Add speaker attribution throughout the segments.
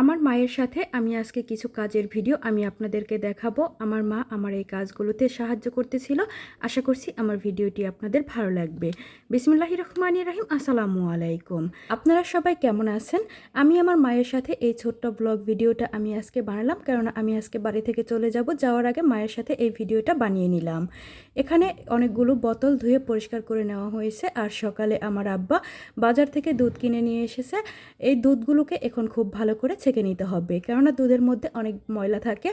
Speaker 1: আমার মায়ের সাথে আমি আজকে কিছু কাজের ভিডিও আমি আপনাদেরকে দেখাবো। আমার মা আমার এই কাজগুলোতে সাহায্য করতেছিল। আশা করছি আমার ভিডিওটি আপনাদের ভালো লাগবে। বিসমুল্লাহি রহমানি রাহিম। আসসালামু আলাইকুম। আপনারা সবাই কেমন আছেন? আমি আমার মায়ের সাথে এই ছোট্ট ব্লগ ভিডিওটা আমি আজকে বানালাম। কারণ আমি আজকে বাড়ি থেকে চলে যাব। যাওয়ার আগে মায়ের সাথে এই ভিডিওটা বানিয়ে নিলাম। এখানে অনেকগুলো বোতল ধুয়ে পরিষ্কার করে নেওয়া হয়েছে। আর সকালে আমার আব্বা বাজার থেকে দুধ কিনে নিয়ে এসেছে। এই দুধগুলোকে এখন খুব ভালো করে ছেঁকে নিতে হবে। কেননা দুধের মধ্যে অনেক ময়লা থাকে,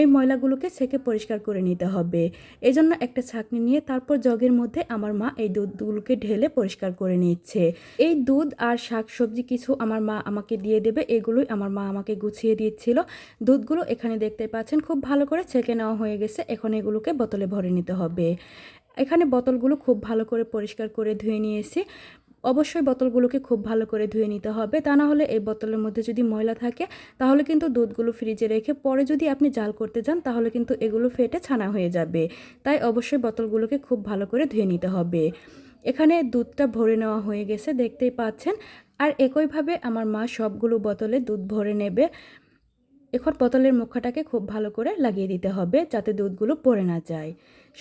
Speaker 1: এই ময়লাগুলোকে ছেঁকে পরিষ্কার করে নিতে হবে। এই জন্য একটা ছাঁকনি নিয়ে তারপর জগের মধ্যে আমার মা এই দুধগুলোকে ঢেলে পরিষ্কার করে নিচ্ছে। এই দুধ আর শাক সবজি কিছু আমার মা আমাকে দিয়ে দেবে, এগুলোই আমার মা আমাকে গুছিয়ে দিচ্ছিল। দুধগুলো এখানে দেখতে পাচ্ছেন, খুব ভালো করে ছেঁকে নেওয়া হয়ে গেছে, এখন এগুলোকে বোতলে ভরে নিতে হবে। এখানে বোতলগুলো খুব ভালো করে পরিষ্কার করে ধুয়ে নিয়েছি। অবশ্যই বোতলগুলোকে খুব ভালো করে ধুয়ে নিতে হবে। তা না হলে এই বোতলের মধ্যে যদি ময়লা থাকে, তাহলে কিন্তু দুধগুলো ফ্রিজে রেখে পরে যদি আপনি জাল করতে যান, তাহলে কিন্তু এগুলো ফেটে ছানা হয়ে যাবে। তাই অবশ্যই বোতলগুলোকে খুব ভালো করে ধুয়ে নিতে হবে। এখানে দুধটা ভরে নেওয়া হয়ে গেছে, দেখতেই পাচ্ছেন। আর একইভাবে আমার মা সবগুলো বোতলে দুধ ভরে নেবে। এখন বোতলের মুখাটাকে খুব ভালো করে লাগিয়ে দিতে হবে, যাতে দুধগুলো পড়ে না যায়।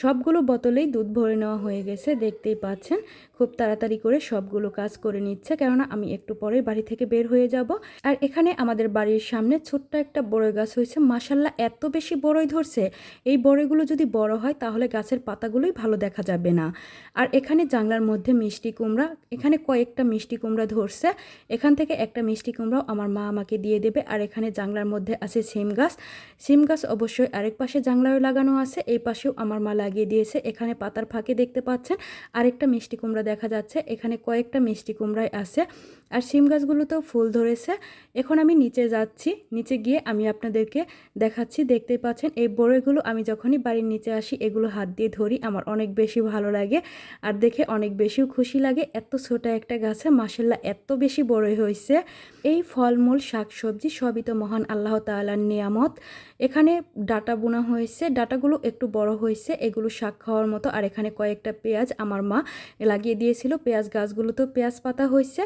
Speaker 1: সবগুলো বোতলেই দুধ ভরে নেওয়া হয়ে গেছে, দেখতেই পাচ্ছেন। খুব তাড়াতাড়ি করে সবগুলো কাজ করে নিচ্ছে, কেননা আমি একটু পরে বাড়ি থেকে বের হয়ে যাব। আর এখানে আমাদের বাড়ির সামনে ছোট্ট একটা বড়ই গাছ হয়েছে। মাসাল্লাহ এত বেশি বড়ই ধরছে। এই বড়ইগুলো যদি বড় হয়, তাহলে গাছের পাতাগুলোই ভালো দেখা যাবে না। আর এখানে জাংলার মধ্যে মিষ্টি কুমড়া, এখানে কয়েকটা মিষ্টি কুমড়া ধরছে। এখান থেকে একটা মিষ্টি কুমড়াও আমার মা আমাকে দিয়ে দেবে। আর এখানে জাংলার মধ্যে আছে সিম গাছ। সিম গাছ অবশ্যই আরেক পাশে জাংলায় লাগানো আছে, এই পাশেও আমার মা লাগিয়ে দিয়েছে। এখানে পাতার ফাঁকে দেখতে পাচ্ছেন আরেকটা মিষ্টি কুমড়া দেখা যাচ্ছে। এখানে কয়েকটা মিষ্টি কুমড়াই আছে। আর সিম গাছগুলোতেও ফুল ধরেছে। এখন আমি নিচে যাচ্ছি। নিচে গিয়ে আমি আপনাদেরকে দেখাচ্ছি। দেখতেই পাচ্ছেন এই বড়ইগুলো আমি যখনই বাড়ির নিচে আসি, এগুলো হাত দিয়ে ধরি। আমার অনেক বেশি ভালো লাগে। আর দেখে অনেক বেশিও খুশি লাগে। এত ছোট একটা গাছে মাসাল্লাহ এত বেশি বড়ই হয়েছে। এই ফলমূল, শাকসবজি সবই তো মহান আল্লাহ তালার নিয়ামত। এখানে ডাটা বোনা হয়েছে। ডাটাগুলো একটু বড় হয়েছে। এগুলো শাক খাওয়ার মতো। আর এখানে কয়েকটা পেঁয়াজ আমার মা লাগিয়ে দিয়েছিল। পেঁয়াজ গাছগুলো তো পেঁয়াজ পাতা হয়েছে।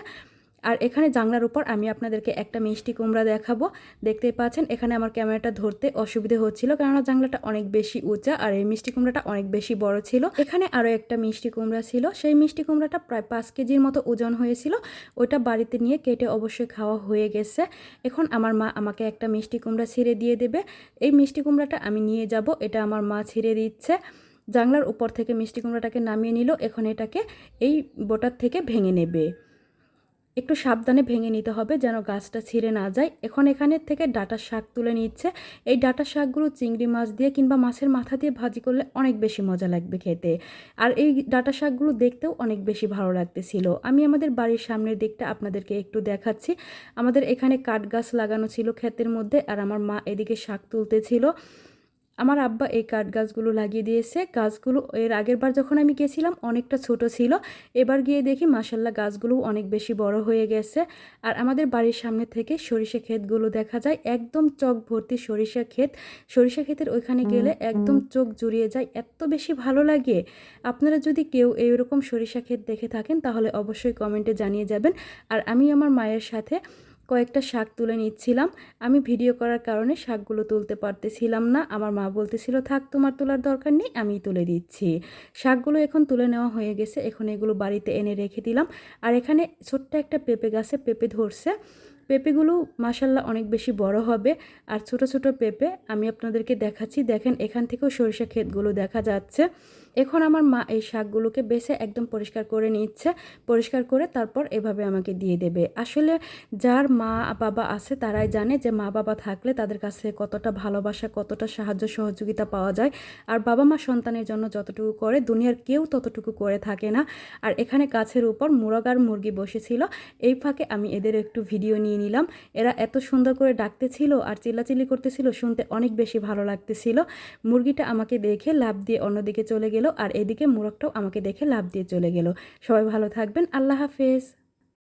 Speaker 1: আর এখানে জানলার উপর আমি আপনাদেরকে একটা মিষ্টি কুমড়া দেখাবো। দেখতেই পাচ্ছেন, এখানে আমার ক্যামেরাটা ধরতে অসুবিধে হচ্ছিল, কেননা জানলাটা অনেক বেশি উঁচা আর এই মিষ্টি কুমড়াটা অনেক বেশি বড় ছিল। এখানে আরও একটা মিষ্টি কুমড়া ছিল, সেই মিষ্টি কুমড়াটা প্রায় পাঁচ কেজির মতো ওজন হয়েছিল। ওইটা বাড়িতে নিয়ে কেটে অবশ্যই খাওয়া হয়ে গেছে। এখন আমার মা আমাকে একটা মিষ্টি কুমড়া ছিঁড়ে দিয়ে দেবে। এই মিষ্টি কুমড়াটা আমি নিয়ে যাব, এটা আমার মা ছিঁড়ে দিচ্ছে। জানলার উপর থেকে মিষ্টি কুমড়াটাকে নামিয়ে নিল, এখন এটাকে এই বোটার থেকে ভেঙে নেবে। একটু সাবধানে ভেঙে নিতে হবে যেন গাছটা ছিঁড়ে না যায়। এখন এখানের থেকে ডাটা শাক তুলে নিচ্ছে। এই ডাটা শাকগুলো চিংড়ি মাছ দিয়ে কিংবা মাছের মাথা দিয়ে ভাজি করলে অনেক বেশি মজা লাগবে খেতে। আর এই ডাটা শাকগুলো দেখতেও অনেক বেশি ভালো লাগতেছিল। আমি আমাদের বাড়ির সামনের দিকটা আপনাদেরকে একটু দেখাচ্ছি। আমাদের এখানে কাঠ গাছ লাগানো ছিল ক্ষেতের মধ্যে আর আমার মা এদিকে শাক তুলতেছিল। আমার আব্বা এই কাঠ গাছগুলো লাগিয়ে দিয়েছে। গাছগুলো এর আগের বার যখন আমি গেছিলাম অনেকটা ছোট ছিল। এবার গিয়ে দেখি মাসাল্লাহ গাছগুলো অনেক বেশি বড় হয়ে গেছে। আর আমাদের বাড়ির সামনে থেকে সরিষা ক্ষেতগুলো দেখা যায় একদম চোখ ভর্তি সরিষা ক্ষেত। সরিষা ক্ষেতের ওইখানে গেলে একদম চোখ জুড়িয়ে যায় এত বেশি ভালো লাগে। আপনারা যদি কেউ এইরকম সরিষা ক্ষেত দেখে থাকেন তাহলে অবশ্যই কমেন্টে জানিয়ে যাবেন। আর আমি আমার মায়ের সাথে কয়েকটা শাক তুলে নিচ্ছিলাম। আমি ভিডিও করার কারণে শাকগুলো তুলতে পারতেছিলাম না। আমার মা বলতেছিল, থাক, তোমার তোলার দরকার নেই আমি তুলে দিচ্ছি। শাকগুলো এখন তুলে নেওয়া হয়ে গেছে। এখন এগুলো বাড়িতে এনে রেখে দিলাম। আর এখানে ছোট্ট একটা পেঁপে গাছে পেঁপে ধরছে। পেঁপেগুলো মাসাল্লাহ অনেক বেশি বড় হবে। আর ছোট ছোট পেঁপে আমি আপনাদেরকে দেখাচ্ছি। দেখেন, এখান থেকেও সরিষা ক্ষেতগুলো দেখা যাচ্ছে। এখন আমার মা এই শাকগুলোকে বেছে একদম পরিষ্কার করে নিচ্ছে, পরিষ্কার করে তারপর এভাবে আমাকে দিয়ে দেবে। আসলে যার মা বাবা আছে তারাই জানে যে মা বাবা থাকলে তাদের কাছে কতটা ভালোবাসা, কতটা সাহায্য সহযোগিতা পাওয়া যায়। আর বাবা মা সন্তানের জন্য যতটুকু করে দুনিয়ার কেউ ততটুকু করে থাকে না। আর এখানে গাছের উপর মুরগ আর মুরগি বসেছিল, এই ফাঁকে আমি এদের একটু ভিডিও নিয়ে নিলাম। এরা এত সুন্দর করে ডাকতেছিল আর চিল্লাচিল্লি করতেছিল, শুনতে অনেক বেশি ভালো লাগতেছিল। মুরগিটা আমাকে দেখে লাভ দিয়ে অন্যদিকে চলে গেল। আর এদিকে মোরগটাও আমাকে দেখে লাভ দিয়ে চলে গেল। সবাই ভালো থাকবেন। আল্লাহ হাফেজ।